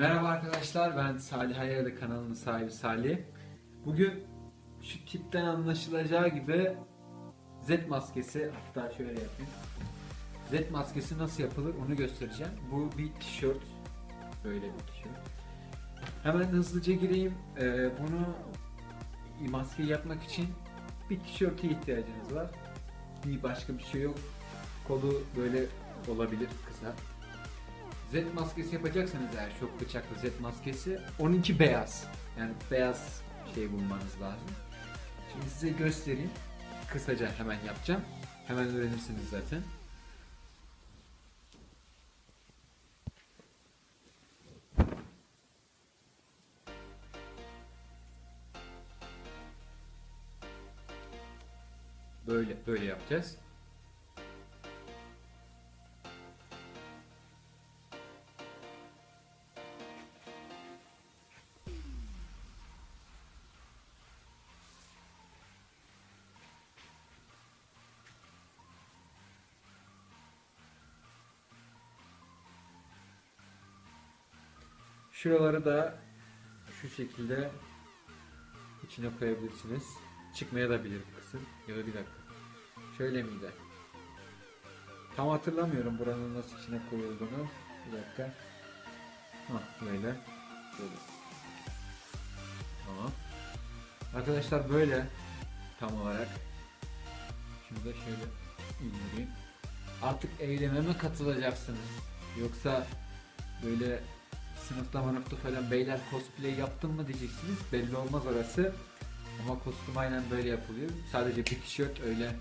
Merhaba arkadaşlar ben Salih Hayırlı kanalının sahibi Salih. Bugün şu tipten anlaşılacağı gibi Z maskesi hatta şöyle yapayım. Z maskesi nasıl yapılır onu göstereceğim. Bu bir tişört. Böyle bir tişört. Hemen hızlıca gireyim. Ee, bunu maskeyi yapmak için bir tişörte ihtiyacınız var. Bir başka bir şey yok. Kolu böyle olabilir kısa. Z maskesi yapacaksanız eğer şok bıçaklı Z maskesi onunki beyaz. Yani beyaz şey bulmanız lazım. Şimdi size göstereyim. Kısaca hemen yapacağım. Hemen öğrenirsiniz zaten. Böyle böyle yapacağız. Şuraları da şu şekilde içine koyabilirsiniz. Çıkmaya da bilir kısım. Ya da bir dakika. Şöyle miydi? Tam hatırlamıyorum buranın nasıl içine koyulduğunu. Bir dakika. Hah böyle. Böyle. Tamam. Arkadaşlar böyle tam olarak. Şunu da şöyle indireyim. Artık eyleme katılacaksınız? Yoksa böyle sınıfta manıfta falan beyler cosplay yaptın mı diyeceksiniz. Belli olmaz orası. Ama kostüm aynen böyle yapılıyor. Sadece bir tişört öyle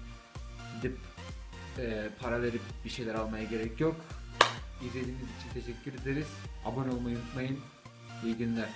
gidip e, para verip bir şeyler almaya gerek yok. İzlediğiniz için teşekkür ederiz. Abone olmayı unutmayın. İyi günler.